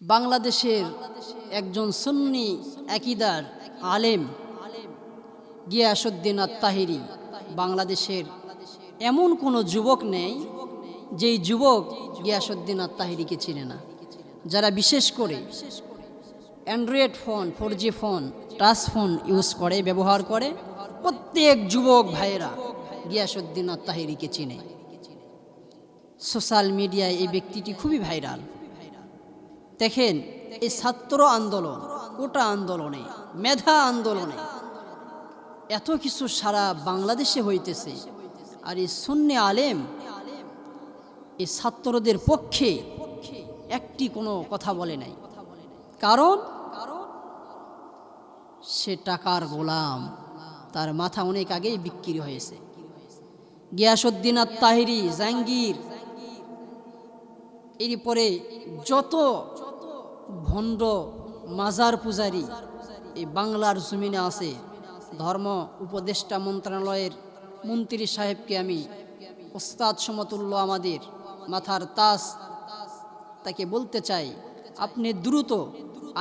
বাংলাদেশের একজন সুন্নি একিদার আলেম গিয়াসুদ্দিন আত্মাহিরি বাংলাদেশের এমন কোনো যুবক নেই যেই যুবক গিয়াসুদ্দিন আত্মাহিরিকে চিনে না। যারা বিশেষ করে android phone four G phone, touch phone use করে, ব্যবহার করে, প্রত্যেক যুবক ভাইয়েরা গিয়াসুদ্দিন আত্মাহিরিকে চিনে। সোশ্যাল মিডিয়ায় এই ব্যক্তিটি খুবই ভাইরাল। দেখেন, এই ছাত্র আন্দোলন, কোটা আন্দোলনে, মেধা আন্দোলনে, এত কিছু সারা বাংলাদেশে হইতেছে। আর এই শূন্য আলেম, এই ছাত্রদের পক্ষে একটি কোনো কথা বলে নাই। কারণ, সে টাকার গোলাম, তার মাথা অনেক আগেই বিক্রি হয়েছে। গিয়াসুদ্দিন আত তাহিরি জাহাঙ্গীর, এরপরে যত ভণ্ড মাজার পূজারি। এই বাংলার জমিনে আছে ধর্ম উপদেষ্টা মন্ত্রণালয়ের মন্ত্রী সাহেবকে আমি ওস্তাদ সমতুল্য আমাদের মাথার তাস তাকে বলতে চাই, আপনি দ্রুত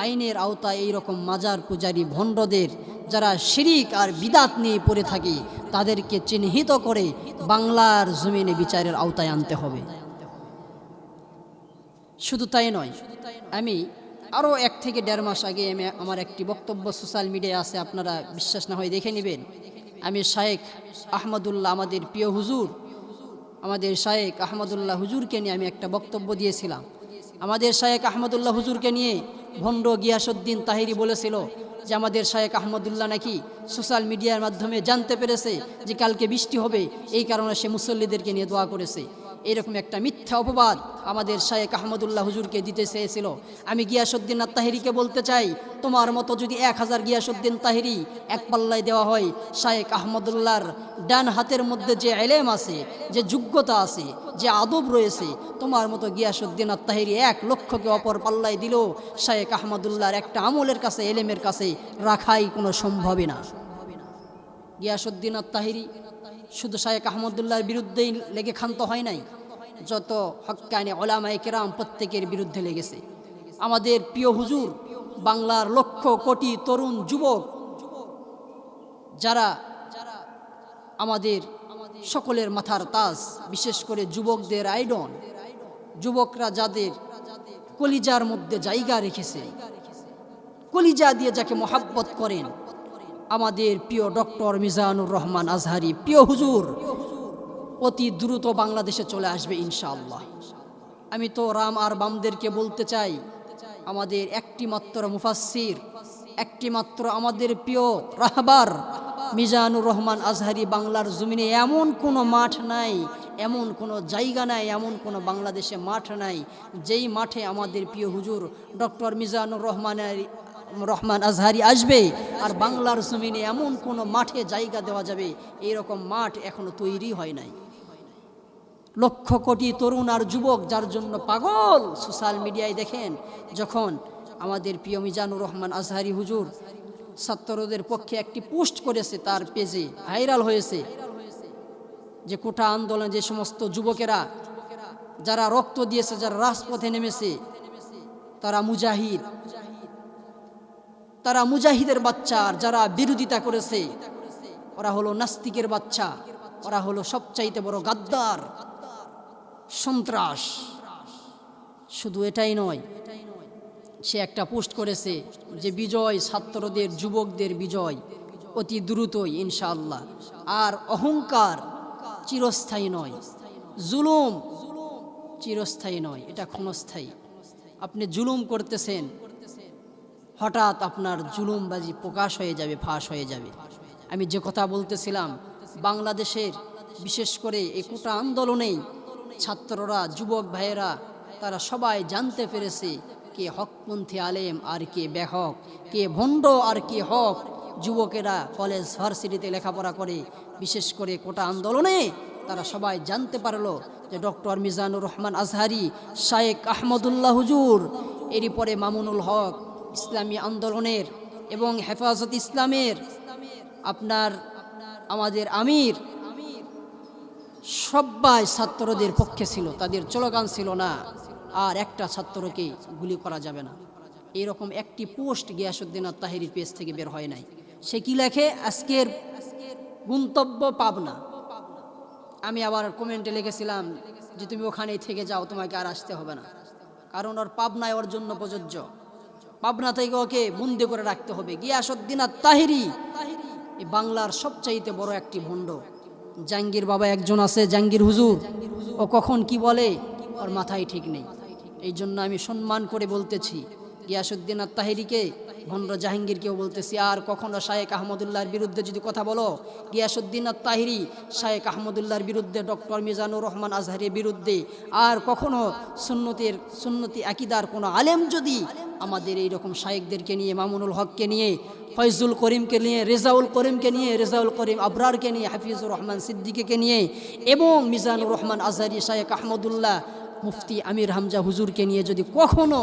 আইনের আওতায় এই রকম মাজার পূজারি ভণ্ডদের যারা শিরিক আর বিদাত নিয়ে পড়ে থাকে, তাদেরকে চিহ্নিত করে বাংলার জমিনে বিচারের আওতায় আনতে হবে। শুধু তাই নয়, আমি আরও এক থেকে দেড় মাস আগে আমি আমার একটি বক্তব্য সোশ্যাল মিডিয়ায় আছে, আপনারা বিশ্বাস না হয় দেখে নেবেন। আমি শায়েখ আহমদুল্লাহ আমাদের প্রিয় হুজুর। আমাদের শায়েক আহমদুল্লাহ হুজুরকে নিয়ে আমি একটা বক্তব্য দিয়েছিলাম। আমাদের শায়েক আহমদুল্লাহ হুজুরকে নিয়ে ভণ্ড গিয়াসুদ্দিন তাহিরি বলেছিল যে, আমাদের শায়েক আহমদুল্লাহ নাকি সোশ্যাল মিডিয়ার মাধ্যমে জানতে পেরেছে যে, কালকে বৃষ্টি হবে, এই কারণে সে মুসল্লিদেরকে নিয়ে দোয়া করেছে। এরকম একটা মিথ্যা অপবাদ আমাদের শায়েক আহমদুল্লাহ হুজুরকে দিতে চেয়েছিল। আমি গিয়াসুদ্দিন তাহিরিকে বলতে চাই, তোমার মতো যদি এক হাজার গিয়াসুদ্দিন তাহিরি এক পাল্লায় দেওয়া হয় শায়েক আহমদুল্লাহর ডান হাতের মধ্যে যে এলেম আছে, যে যোগ্যতা আছে, যে আদব রয়েছে, তোমার মতো গিয়াসুদ্দিন তাহিরি এক লক্ষকে অপর পাল্লায় দিল শায়েক আহমদুল্লাহর একটা আমলের কাছে, এলেমের কাছে রাখাই কোনো সম্ভবই না। গিয়াসুদ্দিন তাহিরি শুধু শায়েক আহমদুল্লাহর বিরুদ্ধেই লেগে ক্ষান্ত হয় নাই, যত হক্কানি ওলামাই কেরাম প্রত্যেকের বিরুদ্ধে লেগেছে। আমাদের প্রিয় হুজুর, বাংলার লক্ষ কোটি তরুণ যুবক, যারা আমাদের সকলের মাথার তাজ, বিশেষ করে যুবকদের আইডন, যুবকরা যাদের কলিজার মধ্যে জায়গা রেখেছে, কলিজা দিয়ে যাকে মোহাব্বত করেন আমাদের প্রিয় ডক্টর মিজানুর রহমান আজহারি, প্রিয় হুজুর, অতি দ্রুত বাংলাদেশে চলে আসবে ইনশাআল্লাহ। আমি তো রাম আর বামদেরকে বলতে চাই, আমাদের একটি মাত্র মুফাসির একটি মাত্র আমাদের প্রিয় রাহবার, মিজানুর রহমান আজহারি বাংলার জমিনে এমন কোনো মাঠ নাই, এমন কোনো জায়গা নাই, এমন কোনো বাংলাদেশে মাঠ নাই, যেই মাঠে আমাদের প্রিয় হুজুর ডক্টর মিজানুর রহমানের রহমান আজহারি আসবে আর বাংলার জমিনে এমন কোনো মাঠে জায়গা দেওয়া যাবে, এরকম মাঠ এখনও তৈরি হয় নাই। লক্ষ কোটি তরুণ আর যুবক যার জন্য পাগল, সোশ্যাল মিডিয়ায় দেখেন, যখন আমাদের প্রিয় মিজানুর রহমান আজহারি হুজুর ছাত্রদের পক্ষে একটি পোস্ট করেছে তার পেজে, ভাইরাল হয়েছে, যে কোটা আন্দোলনে যে সমস্ত যুবকেরা যারা রক্ত দিয়েছে, যারা রাজপথে নেমেছে, তারা মুজাহিদ। তারা মুজাহিদের বাচ্চা যারা বিরোধিতা করেছে, ওরা হলো নাস্তিকের বাচ্চা, ওরা হলো সবচাইতে বড় গাদ্দার, সন্ত্রাস। শুধু এটাই নয়, সে একটা পোস্ট করেছে যে বিজয় ছাত্রদের, যুবকদের বিজয়, অতি দ্রুতই, ইনশাআল্লাহ। আর অহংকার চিরস্থায়ী নয়, জুলুম চিরস্থায়ী নয়, এটা ক্ষণস্থায়ী। আপনি জুলুম করতেছেন হঠাৎ আপনার জুলুমবাজি প্রকাশ হয়ে যাবে, ফাঁস হয়ে যাবে। আমি যে কথা বলতেছিলাম, বাংলাদেশের বিশেষ করে এই কোটা আন্দোলনেই ছাত্ররা, যুবক ভাইয়েরা, তারা সবাই জানতে পেরেছে কে হকপন্থী আলেম আর কে বেহক, কে ভণ্ড আর কে হক। যুবকেরা কলেজ, ভার্সিটিতে লেখাপড়া করে, বিশেষ করে কোটা আন্দোলনে তারা সবাই জানতে পারল যে ডক্টর মিজানুর রহমান আজহারি, শায়েক আহমদুল্লাহ হুজুর, এরই পরে মামুনুল হক ইসলামী আন্দোলনের এবং হেফাজত ইসলামের আপনার আমাদের আমির সবাই ছাত্রদের পক্ষে ছিল, তাদের চলগান ছিল না, আর একটা ছাত্রকে গুলি করা যাবে না। এরকম একটি পোস্ট গিয়াসুদ্দিন তাহিরির পেজ থেকে বের হয় নাই। সে কি লেখে? আজকের গন্তব্য পাবনা। আমি আবার কমেন্টে লিখেছিলাম যে, তুমি ওখানেই থেকে যাও, তোমাকে আর আসতে হবে না। কারণ ওর পাবনায় ওর জন্য প্রযোজ্য। পাবনা থেকে ওকে বন্দি করে রাখতে হবে। গিয়াসুদ্দিন তাহিরি এই বাংলার সবচাইতে বড় একটি ভণ্ড। জাঙ্গির বাবা একজন আছে জাঙ্গির হুজুর। ও কখন কি বলে? ওর মাথায় ঠিক নেই। এই জন্য আমি সম্মান করে বলতেছি গিয়াসুদ্দিন তাহিরিকে ভণ্ড জাহাঙ্গীরকেও বলতেছি, আর কখনো শায়েক আহমদুল্লাহর বিরুদ্ধে যদি কথা বলো গিয়াসুদ্দিন আর তাহিরি শায়েক আহমদুল্লাহর বিরুদ্ধে, ডক্টর মিজানুর রহমান আজহারের বিরুদ্ধে, আর কখনো সুন্নতির, সুন্নতি আকিদার কোনো আলেম যদি আমাদের এই রকম শায়েকদেরকে নিয়ে, মামুনুল হককে নিয়ে, ফয়জুল করিমকে নিয়ে, রেজাউল করিমকে নিয়ে, রেজাউল করিম আবরারকে নিয়ে, হাফিজুর রহমান সিদ্দিকে নিয়ে এবং মিজানুর রহমান আজহারি শায়েক আহমদুল্লাহ মুফতি আমির হামজা হুজুরকে নিয়ে যদি কখনো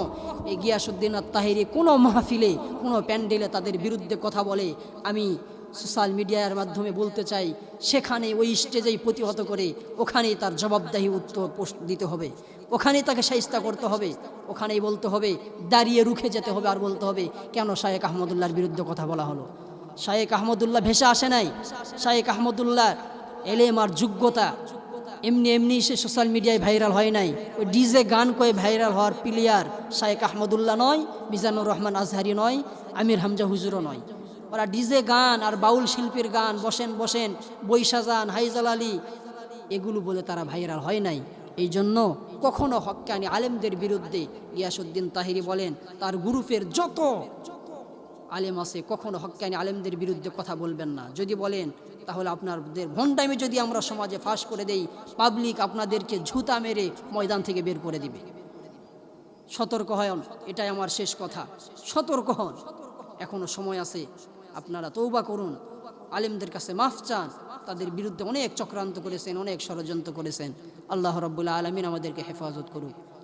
এই গিয়াসুদ্দিন তাহিরি কোনো মাহফিলে, কোনো প্যান্ডেলে তাদের বিরুদ্ধে কথা বলে, আমি সোশ্যাল মিডিয়ার মাধ্যমে বলতে চাই, সেখানে ওই স্টেজেই প্রতিহত করে ওখানেই তার জবাবদাহি উত্তর দিতে হবে। ওখানেই তাকে সাহিস্তা করতে হবে। ওখানেই বলতে হবে, দাঁড়িয়ে রুখে যেতে হবে আর বলতে হবে, কেন শায়েক আহমদুল্লাহর বিরুদ্ধে কথা বলা হলো? শায়েক আহমদুল্লাহ ভেসে আসে নাই। শায়েক আহমদুল্লাহ এলেম আর যোগ্যতা এমনি এমনি সে সোশ্যাল মিডিয়ায় ভাইরাল হয় নাই। ওই ডিজে গান কয়ে ভাইরাল হওয়ার প্লেয়ার শায়েক আহমদুল্লাহ নয়, মিজানুর রহমান আজহারি নয়, আমির হামজা হুজুরও নয়। ওরা ডিজে গান আর বাউল শিল্পীর গান, বসেন বসেন, বৈশাজান, হাইজাল আলী, এগুলো বলে তারা ভাইরাল হয় নাই। এই জন্য কখনো হকানি আলেমদের বিরুদ্ধে গিয়াসুদ্দিন তাহিরি বলেন, তার গ্রুপের যত আলেম আছে, কখনো হক্কানি আলেমদের বিরুদ্ধে কথা বলবেন না। যদি বলেন তাহলে আপনাদের ভণ্ডামি যদি আমরা সমাজে ফাঁস করে দেই পাবলিক আপনাদেরকে ঝুতা মেরে ময়দান থেকে বের করে দিবে। সতর্ক হন, এটাই আমার শেষ কথা। সতর্ক হন, এখনও সময় আছে, আপনারা তৌবা করুন। আলেমদের কাছে মাফ চান, তাদের বিরুদ্ধে অনেক চক্রান্ত করেছেন, অনেক ষড়যন্ত্র করেছেন। আল্লাহ রব্বুল্লাহ আলমিন আমাদেরকে হেফাজত করুন